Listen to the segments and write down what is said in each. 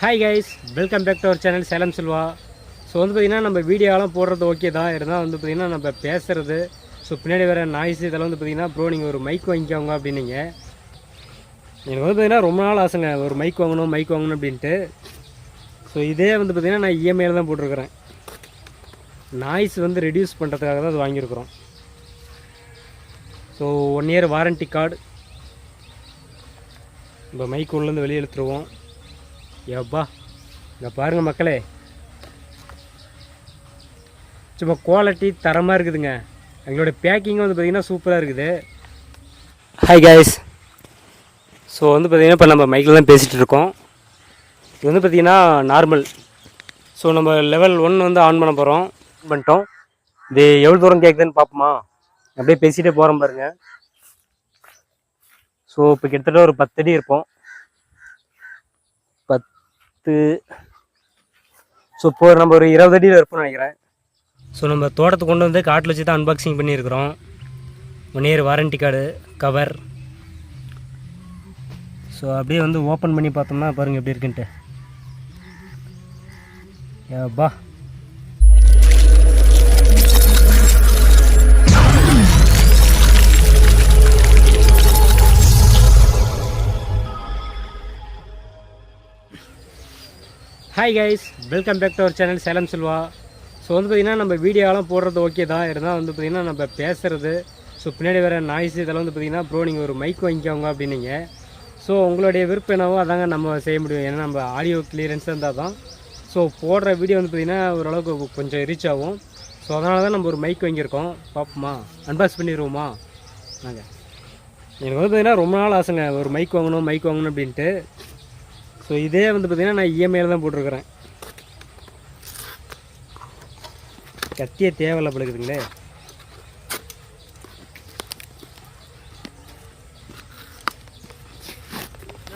Hi guys welcome back to our channel Salem Selva so வந்து பார்த்திங்கன்னா நம்ம வீடியோலாம் போடுறது ஓகே தான். இருந்தால் வந்து பார்த்திங்கன்னா நம்ம பேசுகிறது ஸோ பின்னாடி வேறு நாய்ஸ் இதெல்லாம் வந்து பார்த்திங்கன்னா ப்ரோ நீங்கள் ஒரு மைக் வாங்கிக்கோங்க அப்படின்னீங்க. எனக்கு வந்து பார்த்திங்கன்னா ரொம்ப நாள் ஆசைங்க. ஒரு மைக் வாங்கணும் மைக் வாங்கணும் அப்படின்ட்டு. ஸோ இதே வந்து பார்த்திங்கன்னா நான் இஎம்ஐயில் தான் போட்டிருக்கிறேன். நாய்ஸ் வந்து ரெடியூஸ் பண்ணுறதுக்காக தான் அது வாங்கியிருக்கிறோம். So one year warranty card நம்ம மைக் உள்ளேருந்து வெளியே எடுத்துருவோம் எப்பா இங்கே பாருங்கள் மக்களே. சும்மா குவாலிட்டி தரமாக இருக்குதுங்க. எங்களோட பேக்கிங் வந்து பார்த்திங்கன்னா சூப்பராக இருக்குது. ஹாய் கைஸ் ஸோ வந்து பார்த்திங்கன்னா இப்போ நம்ம மைக்கில் தான் பேசிகிட்டு இருக்கோம். இது வந்து பார்த்திங்கன்னா நார்மல் ஸோ நம்ம லெவல் ஒன் வந்து ஆன் பண்ண போகிறோம் பண்ணிட்டோம். இது எவ்வளோ தூரம் கேட்குதுன்னு பார்ப்போமா அப்படியே பேசிகிட்டே போகிறோம் பாருங்கள் ஸோ இப்போ கிட்டத்தட்ட ஒரு பத்து அடி இருப்போம். பத்து. ஸோ இப்போ நம்ம ஒரு இருபது அடியில் இருப்போம்னு நினைக்கிறேன். ஸோ நம்ம தோட்டத்தை கொண்டு வந்து காட்டில் வச்சு தான் அன்பாக்சிங் பண்ணியிருக்கிறோம். One year warranty card cover so அப்படியே வந்து ஓப்பன் பண்ணி பார்த்தோம்னா பாருங்கள் எப்படி இருக்குன்ட்டு. ஏப்பா hi guys welcome back to our channel Salem Selva so வந்து பார்த்திங்கன்னா நம்ம வீடியோலாம் போடுறது ஓகே தான். இருந்தால் வந்து பார்த்திங்கன்னா நம்ம பேசுகிறது ஸோ பின்னாடி வர நாய்ஸ் இதெல்லாம் வந்து பார்த்திங்கன்னா ப்ரோ நீங்கள் ஒரு மைக் வாங்கிக்கோங்க அப்படின்னீங்க. ஸோ உங்களுடைய விருப்பம் என்னவோ அதாங்க நம்ம செய்ய முடியும். ஏன்னா நம்ம ஆடியோ கிளியரன்ஸ் இருந்தால் தான். ஸோ போடுற வீடியோ வந்து பார்த்திங்கன்னா ஓரளவுக்கு கொஞ்சம் ரீச் ஆகும். ஸோ அதனால தான் நம்ம ஒரு மைக் வாங்கியிருக்கோம். பார்ப்போமா? அன்பாக்ஸ் பண்ணிடுவோமா? நாங்கள் எனக்கு வந்து பார்த்திங்கன்னா ரொம்ப நாள் ஆசைங்க. ஒரு மைக் வாங்கணும் மைக் வாங்கணும் அப்படின்ட்டு. ஸோ இதே வந்து பார்த்திங்கன்னா நான் இஎம்ஐயில் தான் போட்டிருக்கிறேன். கத்தியே தேவையில்ல பழகுதுங்களே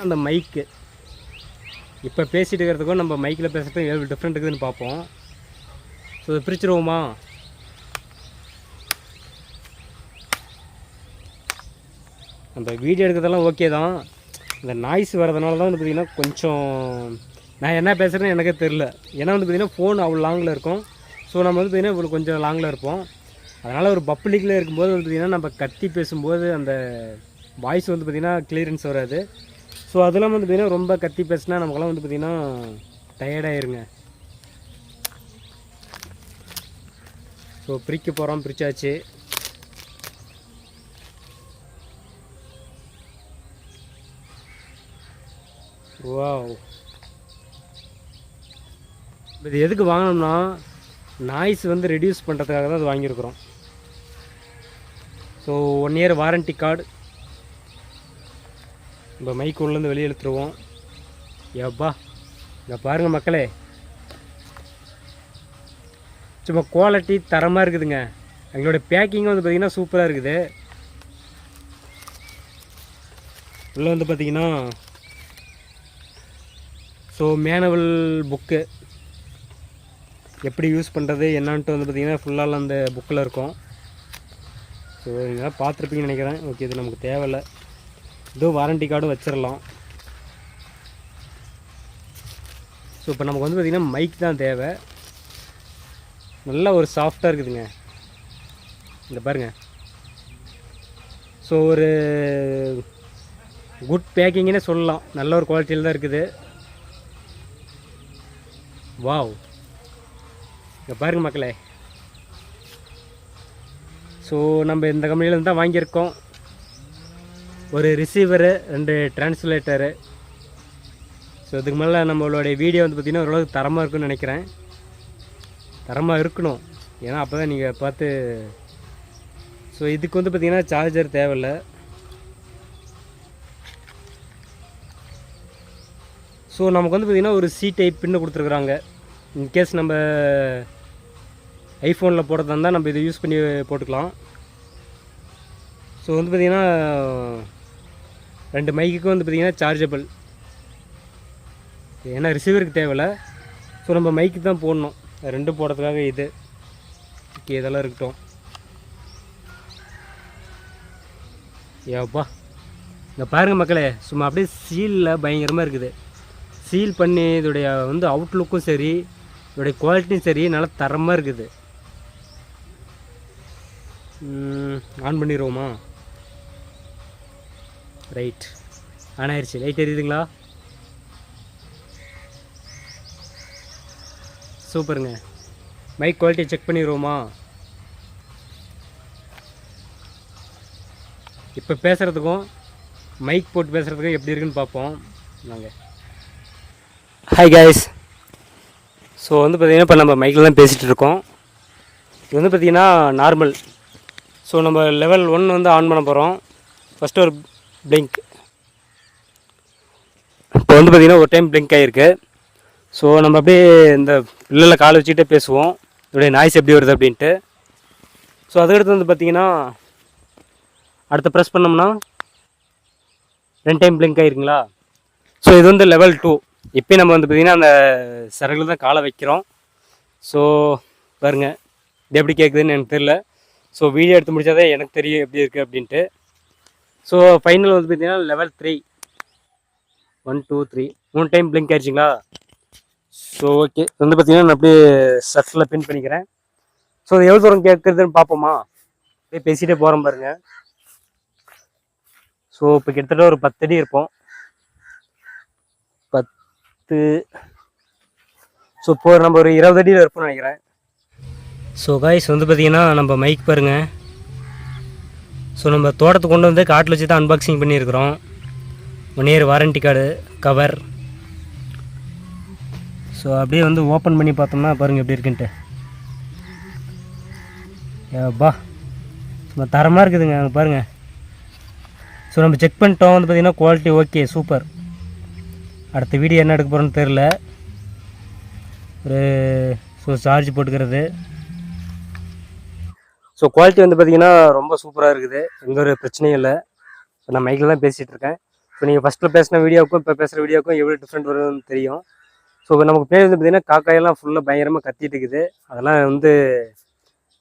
அந்த மைக்கு இப்போ பேசிகிட்டு இருக்கிறதுக்கும் நம்ம மைக்கில் பேசுகிறதுக்கும் எவ்வளோ டிஃப்ரெண்ட் இருக்குதுன்னு பார்ப்போம். ஸோ இதை பிரிச்சுருவோமா? அந்த வீடியோ எடுக்கிறதெல்லாம் ஓகே தான். இந்த நாய்ஸ் வரதுனால தான் வந்து பார்த்திங்கன்னா கொஞ்சம் நான் என்ன பேசுகிறேன்னு எனக்கே தெரில ஏன்னா வந்து பார்த்திங்கன்னா ஃபோன் அவ்வளோ லாங்கில் இருக்கும். ஸோ நம்ம வந்து பார்த்திங்கன்னா இவ்வளோ கொஞ்சம் லாங்கில் இருப்போம். அதனால் ஒரு பப்ளிக்கில் இருக்கும்போது வந்து பார்த்திங்கன்னா நம்ம கத்தி பேசும்போது அந்த வாய்ஸ் வந்து பார்த்திங்கன்னா கிளியரன்ஸ் வராது. ஸோ அதெல்லாம் வந்து பார்த்திங்கன்னா ரொம்ப கத்தி பேசினா நமக்கெல்லாம் வந்து பார்த்திங்கன்னா டயர்டாயிருங்க ஸோ பிரிக்க போகிறோம் பிரிச்சாச்சு. வாவ் இது எதுக்கு வாங்கினோம்னா நாய்ஸ் வந்து ரெடியூஸ் பண்ணுறதுக்காக தான் அது வாங்கியிருக்கிறோம். So one year warranty card நம்ம மைக் உள்ளேருந்து வெளியே இழுத்துருவோம். எப்பா இங்கே பாருங்கள் மக்களே. சும்மா குவாலிட்டி தரமாக இருக்குதுங்க. எங்களோட பேக்கிங் வந்து பார்த்திங்கன்னா சூப்பராக இருக்குது. உள்ளே வந்து பார்த்திங்கன்னா ஸோ மேனுவல் புக்கு எப்படி யூஸ் பண்ணுறது என்னான்ட்டு வந்து பார்த்திங்கன்னா ஃபுல்லாக அந்த புக்கில் இருக்கும். ஸோ நீங்களாம் பார்த்துருப்பீங்கன்னு நினைக்கிறேன். ஓகே இது நமக்கு தேவையில்லை. இதுவும் வாரண்டி கார்டும் வச்சிடலாம் ஸோ இப்போ நமக்கு வந்து பார்த்திங்கன்னா மைக் தான் தேவை. நல்ல ஒரு சாஃப்டாக இருக்குதுங்க. இந்த பாருங்கள் ஸோ ஒரு குட் பேக்கிங்னே சொல்லலாம். நல்ல ஒரு குவாலிட்டியில் தான் இருக்குது. வாவ். இங்கே பாருங்கள் மக்களே. ஸோ நம்ம இந்த கம்பெனியிலேருந்து தான் வாங்கியிருக்கோம். ஒரு ரிசீவரு ரெண்டு டிரான்ஸ்லேட்டரு ஸோ இதுக்கு மேலே நம்மளுடைய வீடியோ வந்து பார்த்திங்கன்னா ஓரளவுக்கு தரமாக இருக்குன்னு நினைக்கிறேன். தரமாக இருக்கணும். ஏன்னா அப்போ தான் நீங்கள் பார்த்து ஸோ இதுக்கு வந்து பார்த்திங்கன்னா சார்ஜர் தேவையில்லை. ஸோ நமக்கு வந்து பார்த்திங்கன்னா ஒரு சி டைப் பின்னு கொடுத்துருக்குறாங்க. இன்கேஸ் நம்ம ஐஃபோனில் போடுறதா இருந்தால் நம்ம இதை யூஸ் பண்ணி போட்டுக்கலாம். ஸோ வந்து பார்த்திங்கன்னா ரெண்டு மைக்குக்கும் வந்து பார்த்திங்கன்னா சார்ஜபிள் ஏன்னா ரிசீவருக்கு தேவையில்ல. ஸோ நம்ம மைக்கு தான் போடணும். ரெண்டும் போடுறதுக்காக இது. ஓகே இதெல்லாம் இருக்கட்டும். ஏப்பா இங்கே பாருங்கள் மக்களே சும்மா அப்படியே சீலில் பயங்கரமாக இருக்குது. சீல் பண்ணி இதோடைய வந்து அவுட்லுக்கும் சரி இதோடைய குவாலிட்டியும் சரி நல்லா தரமாக இருக்குது. ஆன் பண்ணிடுவோமா ரைட் ஆன் ஆயிடுச்சு லைட் எரியுதுங்களா? சூப்பருங்க. மைக் குவாலிட்டியை செக் பண்ணிடுவோமா இப்போ பேசுகிறதுக்கும் மைக் போட்டு பேசுகிறதுக்கும் எப்படி இருக்குன்னு பார்ப்போம். நாங்கள் ஹாய் கைஸ் ஸோ வந்து பார்த்திங்கன்னா இப்போ நம்ம மைக்கில் தான் பேசிகிட்டு இருக்கோம். இது வந்து பார்த்திங்கன்னா நார்மல் ஸோ நம்ம லெவல் ஒன் வந்து ஆன் பண்ண போகிறோம் ஃபஸ்ட்டு ஒரு பிளிங்க் இப்போ வந்து பார்த்திங்கன்னா ஒரு டைம் பிளிங்க் ஆகிருக்கு ஸோ நம்ம அப்படியே இந்த பிள்ளையில் காலை வச்சுக்கிட்டே பேசுவோம். இதோடைய நாய்ஸ் எப்படி வருது அப்படின்ட்டு. ஸோ அதுக்கடுத்து வந்து பார்த்திங்கன்னா அடுத்து ப்ரெஸ் பண்ணோம்னா ரெண்டு டைம் பிளிங்க் ஆகிருங்களா ஸோ இது வந்து லெவல் டூ இப்போ நம்ம வந்து பார்த்திங்கன்னா அந்த சிறகுல தான் காலை வைக்கிறோம். ஸோ பாருங்க இது எப்படி கேட்குதுன்னு எனக்கு தெரியல. ஸோ வீடியோ எடுத்து முடிச்சாதே எனக்கு தெரியும் எப்படி இருக்குது அப்படின்ட்டு. ஸோ ஃபைனல் வந்து பார்த்திங்கன்னா level three one two three மூணு டைம் பிளிங்க் ஆயிடுச்சிங்களா? ஸோ ஓகே வந்து பார்த்திங்கன்னா நான் அப்படியே சர்ஃபில் பின் பண்ணிக்கிறேன். ஸோ அது எவ்வளோ தூரம் கேட்குறதுன்னு பார்ப்போமா அப்படியே பேசிகிட்டே போகிறோம் பாருங்கள் ஸோ இப்போ கிட்டத்தட்ட ஒரு பத்து அடி இருப்போம். பத்து. ஸோ இப்போ நம்ம ஒரு இருபது அடியில் இருப்போம்னு நினைக்கிறேன். ஸோ காய்ஸ் வந்து பார்த்திங்கன்னா நம்ம மைக் பாருங்க. ஸோ நம்ம தோட்டத்தை கொண்டு வந்து காட்டில் வச்சு தான் அன்பாக்சிங் பண்ணியிருக்கிறோம். One year warranty card cover so அப்படியே வந்து ஓப்பன் பண்ணி பார்த்தோம்னா பாருங்கள் எப்படி இருக்குன்ட்டு. ஏப்பா சும்மா தரமாக இருக்குதுங்க அங்கே பாருங்கள் ஸோ நம்ம செக் பண்ணிட்டோம் வந்து பார்த்திங்கன்னா குவாலிட்டி ஓகே சூப்பர் அடுத்த வீடியோ என்ன எடுக்க போகிறோன்னு தெரில ஒரு ஸோ சார்ஜ் போட்டுக்கிறது. ஸோ குவாலிட்டி வந்து பார்த்திங்கன்னா ரொம்ப சூப்பராக இருக்குது. எந்த ஒரு பிரச்சனையும் இல்லை. இப்போ நான் மைக்கில் தான் பேசிகிட்டு இருக்கேன். ஸோ நீங்கள் ஃபஸ்ட்டில் பேசின வீடியோவுக்கும் இப்போ பேசுகிற வீடியோவுக்கும் எவ்வளோ டிஃப்ரெண்ட் வருதுன்னு தெரியும். ஸோ நமக்கு பின்னாடி வந்து பார்த்திங்கன்னா காக்காயெல்லாம் ஃபுல்லாக பயங்கரமாக கத்திட்டு இருக்குது. அதெல்லாம் வந்து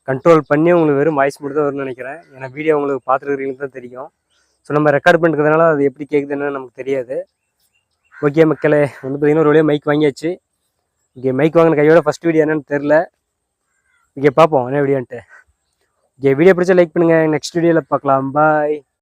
கண்ட்ரோல் பண்ணி உங்களுக்கு வெறும் வாய்ஸ் மட்டும் தான் வரும்னு நினைக்கிறேன். ஏன்னா வீடியோ உங்களுக்கு பார்த்துருக்கிறீங்களுக்கு தான் தெரியும். ஸோ நம்ம ரெக்கார்ட் பண்ணிருக்கிறதுனால அது எப்படி கேட்குதுன்னு நமக்கு தெரியாது. ஓகே மக்களே வந்து பார்த்திங்கன்னா ஒரு வழியாக மைக் வாங்கியாச்சு. இங்கே மைக் வாங்கின கையோட ஃபஸ்ட் வீடியோ என்னன்னு தெரில இங்கே பார்ப்போம் என்ன வீடியோன்ட்டு இங்கே வீடியோ பிடிச்சா லைக் பண்ணுங்கள் நெக்ஸ்ட் வீடியோவில் பார்க்கலாம் பாய்